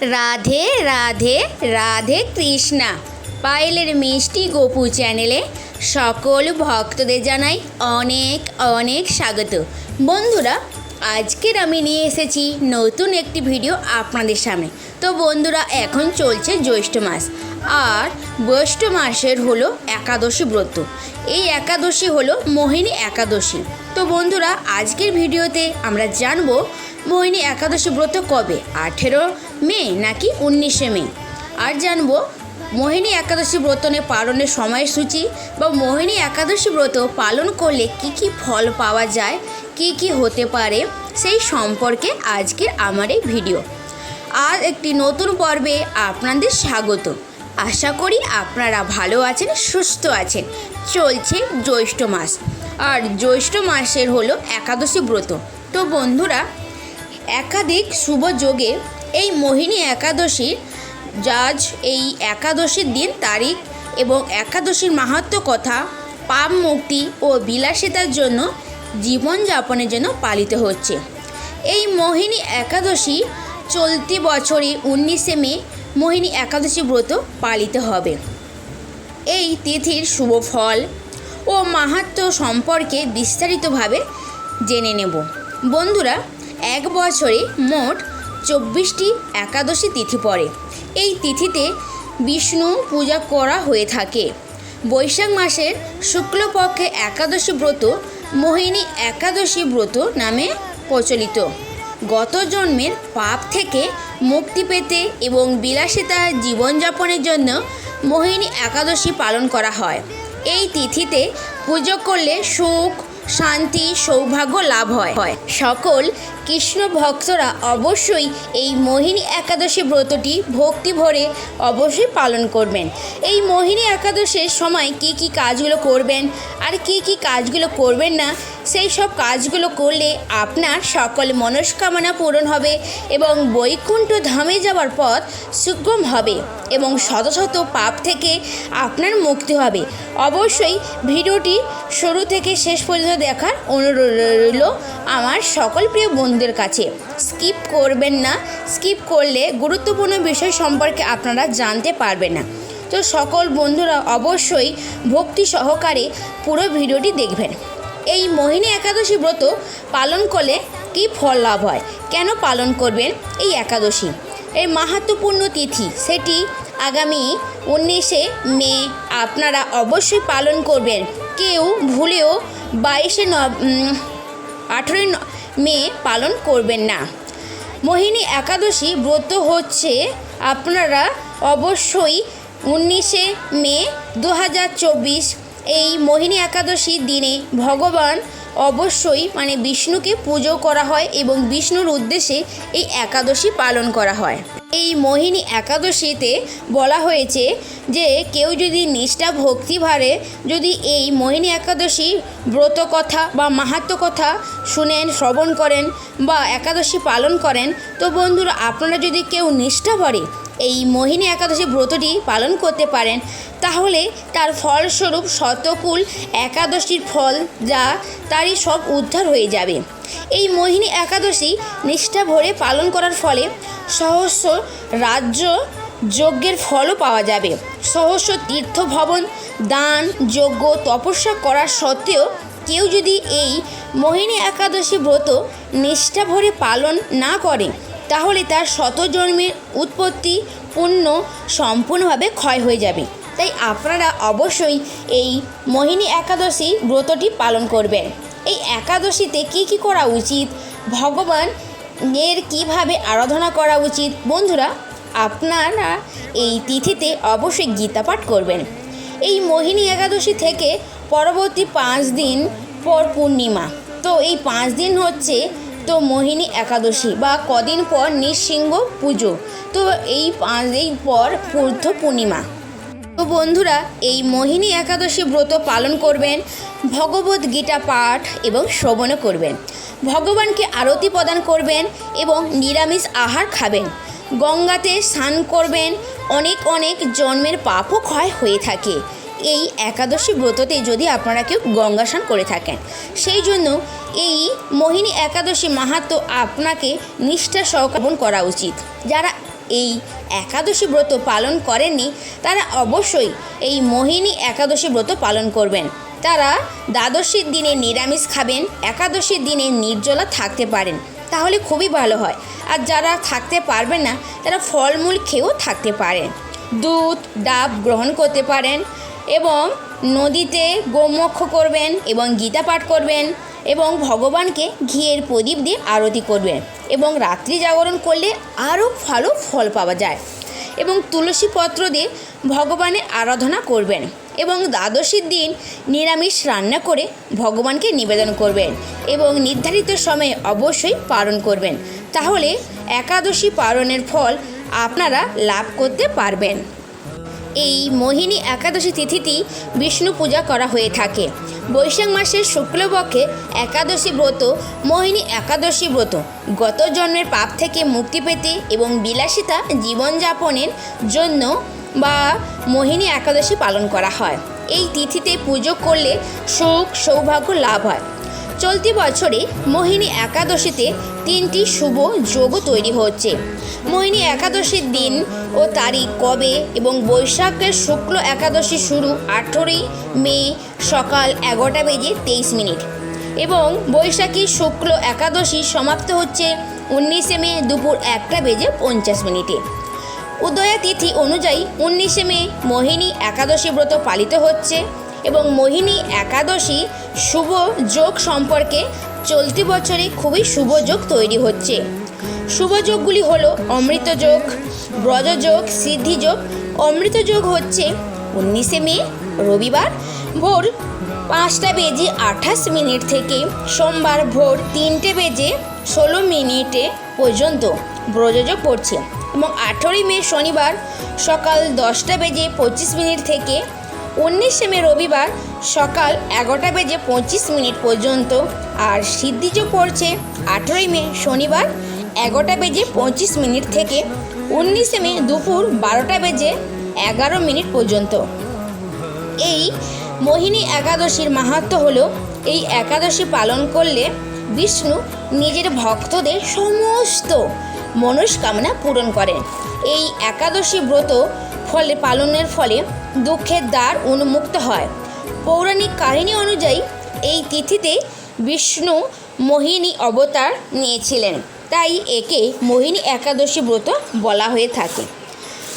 রাধে রাধে রাধে কৃষ্ণা। পায়েলের মিষ্টি গোপু চ্যানেলে সকল ভক্তদের জানাই অনেক অনেক স্বাগত। বন্ধুরা, আজকের আমি নিয়ে এসেছি নতুন একটি ভিডিও আপনাদের সামনে। তো বন্ধুরা, এখন চলছে জ্যৈষ্ঠ মাস। আর জ্যৈষ্ঠ মাসের হলো একাদশী ব্রত। এই একাদশী হলো মোহিনী একাদশী। তো বন্ধুরা, আজকের ভিডিওতে আমরা জানব মোহিনী একাদশী ব্রত কবে? আঠেরো মে নাকি উনিশে মে? আর জানব, মোহিনী একাদশী ব্রতনে পালনের সময়সূচি বা মোহিনী একাদশী ব্রত পালন করলে কি কি ফল পাওয়া যায়, কি কি হতে পারে, সেই সম্পর্কে আজকের আমার এই ভিডিও। আর একটি নতুন পর্বে আপনাদের স্বাগত। আশা করি আপনারা ভালো আছেন, সুস্থ আছেন। চলছে জ্যৈষ্ঠ মাস। আর জ্যৈষ্ঠ মাসের হলো একাদশী ব্রত। তো বন্ধুরা একাধিক শুভ যোগে এই মোহিনী একাদশীর জাজ এই একাদশীর দিন তারিখ এবং একাদশীর মাহাত্ম কথা, পাপ মুক্তি ও বিলাসিতার জন্য জীবনযাপনের জন্য পালিত হচ্ছে। এই মোহিনী একাদশী চলতি বছরই উনিশে মে মোহিনী একাদশী ব্রত পালিত হবে। এই তিথির শুভ ফল ও মাহাত্ম্য সম্পর্কে বিস্তারিতভাবে জেনে নেব। বন্ধুরা এক বছরে মোট চব্বিশটি একাদশী তিথি পড়ে। এই তিথিতে বিষ্ণু পূজা করা হয়ে থাকে। বৈশাখ মাসের শুক্লপক্ষে একাদশী ব্রত মোহিনী একাদশী ব্রত নামে প্রচলিত। গত জন্মের পাপ থেকে মুক্তি পেতে এবং বিলাসিতা জীবনযাপনের জন্য মোহিনী একাদশী পালন করা হয়। এই তিথিতে পুজো করলে সুখ, শান্তি, সৌভাগ্য লাভ হয়। হয় সকল কৃষ্ণ ভক্তরা অবশ্যই এই মোহিনী একাদশী ব্রতটি ভক্তি ভরে অবশ্যই পালন করবেন। এই মোহিনী একাদশের সময় কি কি কাজগুলো করবেন আর কি কি কাজগুলো করবেন না, সেই সব কাজগুলো করলে আপনার সকল মনস্কামনা পূরণ হবে এবং বৈকুণ্ঠ ধামে যাওয়ার পথ সুগম হবে এবং শত শত পাপ থেকে আপনার মুক্তি হবে। অবশ্যই ভিডিওটি শুরু থেকে শেষ পর্যন্ত দেখার অনুরোধ রইল। আমার সকল প্রিয় বন্ধুদের কাছে। স্কিপ করবেন না। স্কিপ করলে গুরুত্বপূর্ণ বিষয় সম্পর্কে আপনারা জানতে পারবেন না। তো সকল বন্ধুরা অবশ্যই ভক্তি সহকারে পুরো ভিডিওটি দেখবেন। এই মোহিনী একাদশী ব্রত পালন করলে কি ফল লাভ হয়? কেন পালন করবেন এই একাদশী? এই মাহাত্মপূর্ণ তিথি সেটি আগামী উনিশে মে। আপনারা অবশ্যই পালন করবেন। কেউ ভুলেও বাইশে ন আঠেরোই মে পালন করবেন না। মোহিনী একাদশী ব্রত হচ্ছে আপনারা অবশ্যই উনিশে মে দু হাজার চব্বিশ এই মোহিনী একাদশীর দিনে ভগবান অবশ্যই মানে বিষ্ণুকে পুজো করা হয় এবং বিষ্ণুর উদ্দেশ্যে এই একাদশী পালন করা হয়। এই মোহিনী একাদশীতে বলা হয়েছে যে কেউ যদি নিষ্ঠা ভক্তি ভারে যদি এই মোহিনী একাদশী ব্রত কথা বা মাহাত্ম কথা শুনেন, শ্রবণ করেন বা একাদশী পালন করেন, তো বন্ধুরা আপনারা যদি কেউ নিষ্ঠা ভরে এই মোহিনী একাদশী ব্রতটি পালন করতে পারেন, তাহলে তার ফলস্বরূপ শতকুল একাদশীর ফল যা তারই সব উদ্ধার হয়ে যাবে। এই মোহিনী একাদশী নিষ্ঠা ভরে পালন করার ফলে সহস্র রাজ্য যজ্ঞের ফলও পাওয়া যাবে। সহস্র তীর্থ ভবন দান, যজ্ঞ, তপস্যা করার সত্ত্বেও কেউ যদি এই মোহিনী একাদশী ব্রত নিষ্ঠা ভরে পালন না করে তাহলে তার শত জন্মের উৎপত্তি পুণ্য সম্পূর্ণভাবে ক্ষয় হয়ে যাবে। তাই আপনারা অবশ্যই এই মোহিনী একাদশী ব্রতটি পালন করবেন। এই একাদশীতে কি কি করা উচিত? ভগবান এর কীভাবে আরাধনা করা উচিত? বন্ধুরা, আপনারা এই তিথিতে অবশ্যই গীতা পাঠ করবেন। এই মোহিনী একাদশী থেকে পরবর্তী পাঁচ দিন পর পূর্ণিমা। তো এই পাঁচ দিন হচ্ছে তো মোহিনী একাদশী বা কদিন পর নৃসিংহ পুজো। তো এই পাঁচ দিন পর পূর্ধ পূর্ণিমা। তো বন্ধুরা, এই মোহিনী একাদশী ব্রত পালন করবেন, ভগবত গীতা পাঠ এবং শ্রবণও করবেন। ভগবানকে আরতি প্রদান করবেন এবং নিরামিষ আহার খাবেন। গঙ্গাতে স্নান করবেন, অনেক অনেক জন্মের পাপও ক্ষয় হয়ে থাকে। এই একাদশী ব্রততে যদি আপনারা কেউ গঙ্গা স্নান করে থাকেন, সেই জন্য এই মোহিনী একাদশী মাহাত্ম আপনাকে নিষ্ঠা সহকারণ করা উচিত। যারা এই একাদশী ব্রত পালন করেননি, তারা অবশ্যই এই মোহিনী একাদশী ব্রত পালন করবেন। তারা দ্বাদশীর দিনে নিরামিষ খাবেন, একাদশীর দিনে নির্জলা থাকতে পারেন। তাহলে খুবই ভালো হয়। আর যারা থাকতে পারবেন না, তারা ফলমূল খেয়েও থাকতে পারেন। দুধ, ডাব গ্রহণ করতে পারেন। এবং নদীতে গোমক্ষ করবেন এবং গীতা পাঠ করবেন এবং ভগবানকে ঘিয়ের প্রদীপ দিয়ে আরতি করবেন এবং রাত্রি জাগরণ করলে আরও ভালো ফল পাওয়া যায় এবং তুলসী পত্র দিয়ে ভগবানের আরাধনা করবেন এবং দ্বাদশীর দিন নিরামিষ রান্না করে ভগবানকে নিবেদন করবেন এবং নির্ধারিত সময়ে অবশ্যই পালন করবেন। তাহলে একাদশী পালনের ফল আপনারা লাভ করতে পারবেন। এই মোহিনী একাদশী তিথিটি বিষ্ণু পূজা করা হয়ে থাকে। বৈশাখ মাসের শুক্লপক্ষে একাদশী ব্রত, মোহিনী একাদশী ব্রত। গত জন্মের পাপ থেকে মুক্তি পেতে এবং বিলাসিতা জীবনযাপনের জন্য বা মোহিনী একাদশী পালন করা হয়। এই তিথিতে পুজো করলে সুখ সৌভাগ্য লাভ হয়। চলতি বছরে মোহিনী একাদশীতে তিনটি শুভ যোগও তৈরি হচ্ছে। মোহিনী একাদশীর দিন ও তারিখ কবে এবং বৈশাখের শুক্ল একাদশী শুরু আঠেরোই মে সকাল এগারোটা বেজে তেইশ মিনিট। এবং বৈশাখী শুক্ল একাদশী সমাপ্ত হচ্ছে উনিশে মে দুপুর একটা বেজে পঞ্চাশ মিনিটে। উদয়া তিথি অনুযায়ী উনিশে মে মোহিনী একাদশী ব্রত পালিত হচ্ছে এবং মোহিনী একাদশী শুভ যোগ সম্পর্কে চলতি বছরে খুবই শুভ যোগ তৈরি হচ্ছে। শুভ যোগগুলি হলো অমৃত যোগ ব্রজযোগ সিদ্ধিযোগ অমৃত যোগ হচ্ছে উনিশে মে, রবিবার ভোর পাঁচটা বেজে আঠাশ মিনিট থেকে সোমবার ভোর তিনটে বেজে ষোলো মিনিটে পর্যন্ত ব্রজযোগ পড়ছে এবং আঠেরোই মে শনিবার সকাল দশটা বেজে পঁচিশ মিনিট থেকে উনিশে মে রবিবার সকাল এগারোটা বেজে পঁচিশ মিনিট পর্যন্ত আর সিদ্ধিযোগ পড়ছে আঠেরোই মে শনিবার এগারোটা বেজে পঁচিশ মিনিট থেকে উনিশে মে দুপুর বারোটা বেজে এগারো মিনিট পর্যন্ত। এই মোহিনী একাদশীর মাহাত্ম হলো এই একাদশী পালন করলে বিষ্ণু নিজের ভক্তদের সমস্ত মনস্কামনা পূরণ করেন। এই একাদশী ব্রত ফলে পালনের ফলে দুঃখের দ্বার উন্মুক্ত হয়। পৌরাণিক কাহিনী অনুযায়ী, এই তিথিতে বিষ্ণু মোহিনী অবতার নিয়েছিলেন। তাই একে মোহিনী একাদশী ব্রত বলা হয়ে থাকে।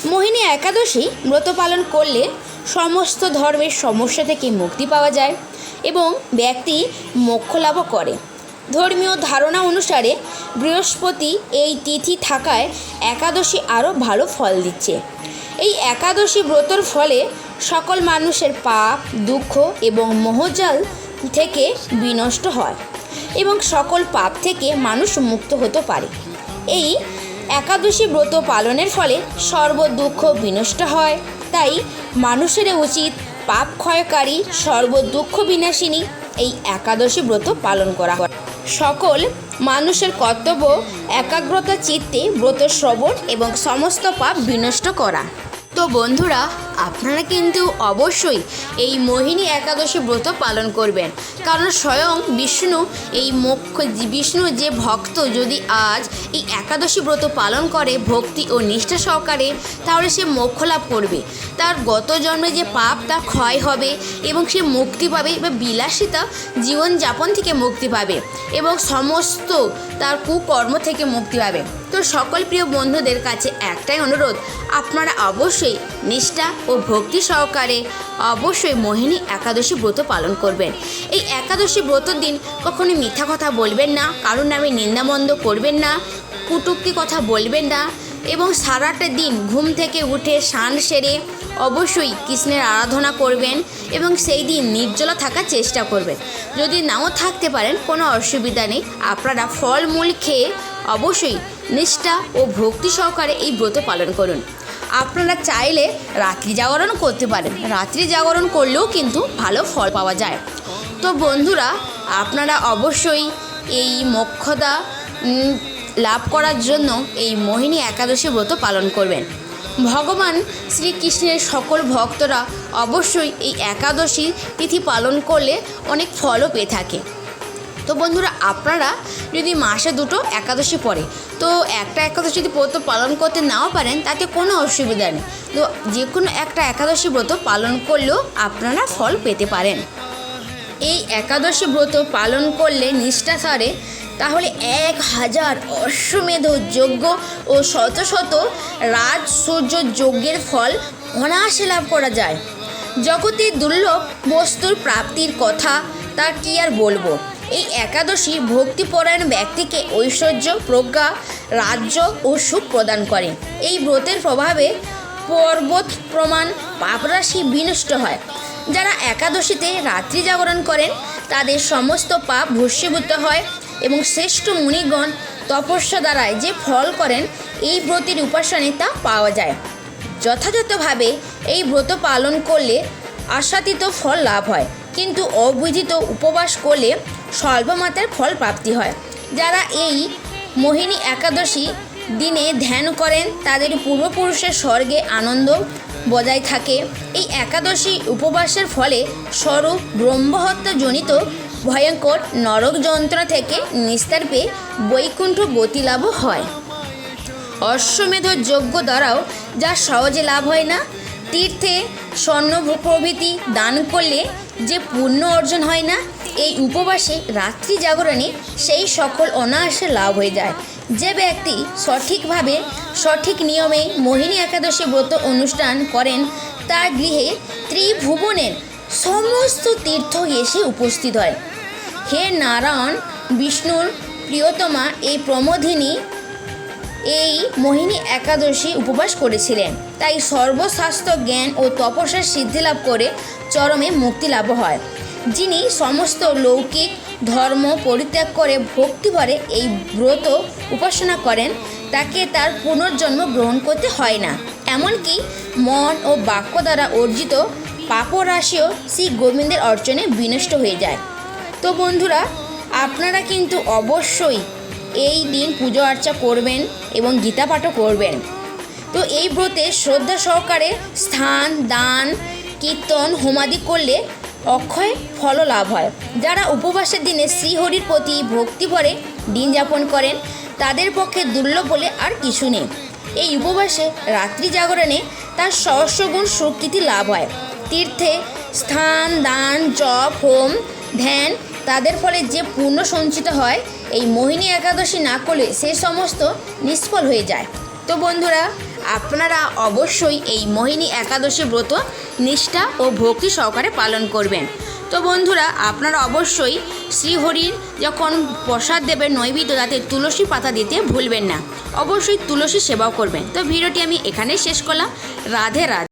মোহিনী একাদশী ব্রত পালন করলে সমস্ত ধর্মের সমস্যা থেকে মুক্তি পাওয়া যায় এবং ব্যক্তি মোক্ষ লাভও করে। ধর্মীয় ধারণা অনুসারে বৃহস্পতি এই তিথি থাকায় একাদশী আরও ভালো ফল দিচ্ছে। এই একাদশী ব্রতর ফলে সকল মানুষের পাপ, দুঃখ এবং মোহজাল থেকে বিনষ্ট হয় এবং সকল পাপ থেকে মানুষ মুক্ত হতে পারে। এই একাদশী ব্রত পালনের ফলে সর্ব দুঃখ বিনষ্ট হয়। তাই মানুষের উচিত পাপ ক্ষয়কারী, সর্ব দুঃখ বিনাশিনী এই একাদশী ব্রত পালন করা হয়। সকল মানুষের কর্তব্য একাগ্রতা, চিত্তে ব্রত শ্রবণ এবং সমস্ত পাপ বিনষ্ট করা। তো বন্ধুরা, আপনারা কিন্তু অবশ্যই এই মোহিনী একাদশী ব্রত পালন করবেন। কারণ স্বয়ং বিষ্ণু, এই মোক্ষ বিষ্ণু যে ভক্ত যদি আজ এই একাদশী ব্রত পালন করে ভক্তি ও নিষ্ঠা সহকারে, তাহলে সে মোক্ষ লাভ করবে। তার গত জন্মে যে পাপ, তা ক্ষয় হবে এবং সে মুক্তি পাবে বা বিলাসিতা জীবনযাপন থেকে মুক্তি পাবে এবং সমস্ত তার কুকর্ম থেকে মুক্তি পাবে। তো সকল প্রিয় বন্ধুদের কাছে একটাই অনুরোধ, আপনারা অবশ্যই নিষ্ঠা ও ভক্তি সহকারে অবশ্যই মোহিনী একাদশী ব্রত পালন করবেন। এই একাদশী ব্রতর দিন কখনো মিথ্যা কথা বলবেন না, কারোর নামে নিন্দামন্দ করবেন না, কুটুক্তি কথা বলবেন না এবং সারাটা দিন ঘুম থেকে উঠে স্নান সেরে অবশ্যই কৃষ্ণের আরাধনা করবেন এবং সেই দিন নির্জলা থাকার চেষ্টা করবেন। যদি নাও থাকতে পারেন, কোনো অসুবিধা নেই। আপনারা ফলমূল খেয়ে অবশ্যই নিষ্ঠা ও ভক্তি সহকারে এই ব্রত পালন করুন। আপনারা চাইলে রাত্রি জাগরণ করতে পারেন। রাত্রি জাগরণ করলেও কিন্তু ভালো ফল পাওয়া যায়। তো বন্ধুরা, আপনারা অবশ্যই এই মোক্ষদা লাভ করার জন্য এই মোহিনী একাদশী ব্রত পালন করবেন। ভগবান শ্রীকৃষ্ণের সকল ভক্তরা অবশ্যই এই একাদশী তিথি পালন করলে অনেক ফলও পেয়ে থাকে। তো বন্ধুরা, আপনারা যদি মাসে দুটো একাদশী পড়ে, তো একটা একাদশী যদি ব্রত পালন করতে নাও পারেন, তাতে কোনো অসুবিধা নেই। তো যে কোনো একটা একাদশী ব্রত পালন করলেও আপনারা ফল পেতে পারেন। এই একাদশী ব্রত পালন করলে নিষ্ঠা সারে, তাহলে এক হাজার অশ্বমেধ যজ্ঞ ও শত শত রাজ সূর্য যজ্ঞের ফল অনায়াসে লাভ করা যায়। জগতে দুর্লভ বস্তুর প্রাপ্তির কথা তা কি আর বলব? এই একাদশী ভক্তিপরায়ণ ব্যক্তিকে ঐশ্বর্য, প্রজ্ঞা, রাজ্য ও সুখ প্রদান করে। এই ব্রতের প্রভাবে পর্বত প্রমাণ পাপরাশি বিনষ্ট হয়। যারা একাদশীতে রাত্রি জাগরণ করেন, তাদের সমস্ত পাপ ভস্মীভূত হয় এবং শ্রেষ্ঠ মুনিগণ তপস্যা দ্বারায় যে ফল করেন, এই ব্রতের উপাসনে তা পাওয়া যায়। যথাযথভাবে এই ব্রত পালন করলে আশাতীত ফল লাভ হয়, কিন্তু অবিধিত উপবাস করলে স্বল্প মাত্রার ফল প্রাপ্তি হয়। যারা এই মোহিনী একাদশী দিনে ধ্যান করেন, তাদের পূর্বপুরুষের স্বর্গে আনন্দ বজায় থাকে। এই একাদশী উপবাসের ফলে স্বরূপ ব্রহ্মহত্যাজনিত ভয়ঙ্কর নরক যন্ত্রণা থেকে নিস্তার পেয়ে বৈকুণ্ঠ গতি গতিলাভও হয়। অশ্বমেধ যজ্ঞ দ্বারাও যা সহজে লাভ হয় না, তীর্থে স্বর্ণ প্রভৃতি দান করলে যে পুণ্য অর্জন হয় না, এই উপবাসে রাত্রি জাগরণে সেই সকল অনায়াসে লাভ হয়ে যায়। যে ব্যক্তি সঠিকভাবে, সঠিক নিয়মে মোহিনী একাদশী ব্রত অনুষ্ঠান করেন, তার গৃহে ত্রিভুবনের সমস্ত তীর্থ এসে উপস্থিত হয়। হে নারায়ণ, বিষ্ণুর প্রিয়তমা, এই প্রমোদিনী এই মোহিনী একাদশী উপবাস করেছিলেন। তাই সর্বশাস্ত্র জ্ঞান ও তপস্যার সিদ্ধি লাভ করে চরমে মুক্তি লাভ হয়। যিনি সমস্ত লৌকিক ধর্ম পরিত্যাগ করে ভক্তিভরে এই ব্রত উপাসনা করেন, তাকে তার পুনর্জন্ম গ্রহণ করতে হয় না। এমনকি মন ও বাক্য দ্বারা অর্জিত পাপরাশিও শ্রী গোবিন্দের অর্চনে বিনষ্ট হয়ে যায়। তো বন্ধুরা, আপনারা কিন্তু অবশ্যই এই দিন পুজো আর্চা করবেন এবং গীতা পাঠও করবেন। তো এই ব্রতে শ্রদ্ধা সহকারে স্থান, দান, কীর্তন, হোমাদি করলে অক্ষয় ফল লাভ হয়। যারা উপবাসের দিনে শ্রীহরির প্রতি ভক্তি ভরে দিন যাপন করেন, তাদের পক্ষে দুর্লভ বলে আর কিছু নেই। এই উপবাসে রাত্রি জাগরণে তার সহস্রগুণ সুকৃতি লাভ হয়। তীর্থে স্থান, দান, জপ, হোম, ধ্যান তাদের ফলে যে পূর্ণ সঞ্চিত হয়, এই মোহিনী একাদশী না করলে সে সমস্ত নিষ্ফল হয়ে যায়। তো বন্ধুরা, আপনারা অবশ্যই এই মোহিনী একাদশী ব্রত নিষ্ঠা ও ভক্তি সহকারে পালন করবেন। তো বন্ধুরা, আপনারা অবশ্যই শ্রীহরির যখন প্রসাদ দেবেন নৈবেদ্য, তাতে তুলসী পাতা দিতে ভুলবেন না। অবশ্যই তুলসী সেবাও করবেন। তো ভিডিওটি আমি এখানেই শেষ করলাম। রাধে রাধে।